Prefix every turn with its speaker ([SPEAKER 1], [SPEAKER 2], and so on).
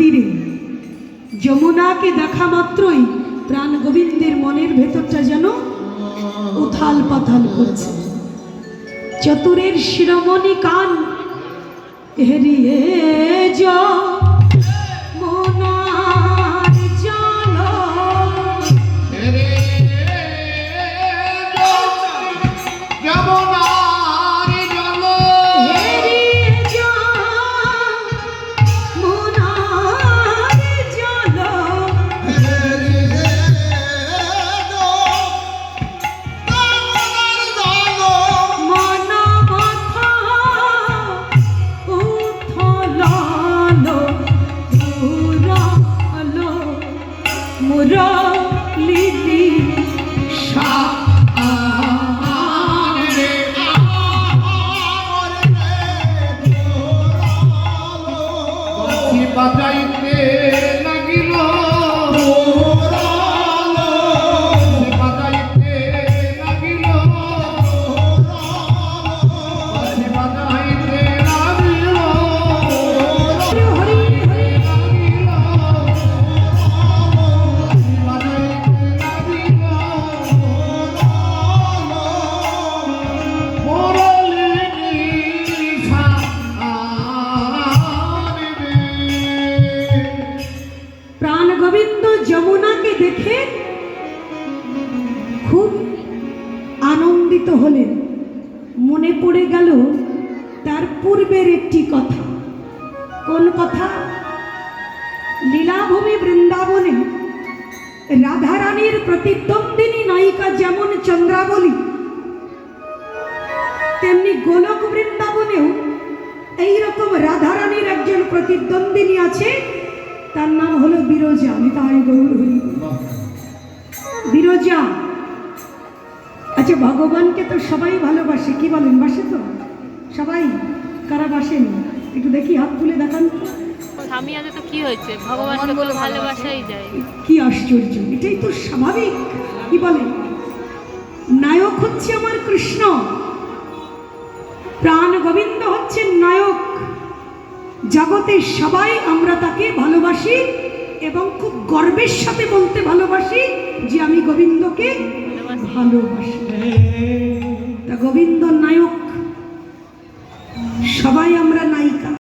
[SPEAKER 1] তীরে যমুনাকে দেখা মাত্রই প্রাণ গোবিন্দের মনের ভেতরটা যেন উথাল পাথাল করছে। চতুরের শিরোমণি কান হেরিয়ে যমুনার মুরলিদি যমুনাকে দেখে খুব আনন্দিত হলেন। মনে পড়ে গেল তার পূর্বের একটি কথা। কোন কথা? লীলাভূমি বৃন্দাবনে রাধারানীর প্রতিদ্বন্দ্বিনী নায়িকা যেমন চন্দ্রাবলী, তেমনি গোলক বৃন্দাবনেও এইরকম রাধারানীর একজন প্রতিদ্বন্দ্বিনী আছে। তার নাম হলো বিরজা আমি তাই গৌর হরি বিরজা আচ্ছা ভগবানকে তো সবাই ভালোবাসে কি বলেন বাসে তো? সবাই? কারা বাসেন? একটু দেখি হাত তুলে দেখান
[SPEAKER 2] স্বামী আছে তো কি হয়েছে? ভগবানকে তো ভালোবাসাই যায়।
[SPEAKER 1] কি আশ্চর্য এটাই তো স্বাভাবিক কি বলে নায়ক হচ্ছে আমার কৃষ্ণ প্রাণ গোবিন্দ হচ্ছেন নায়ক। জগতে সবাই আমরা তাকে ভালোবাসি এবং খুব গর্বের সাথে বলতে ভালোবাসি যে আমি গোবিন্দকে ভালোবাসি। তা গোবিন্দ নায়িকা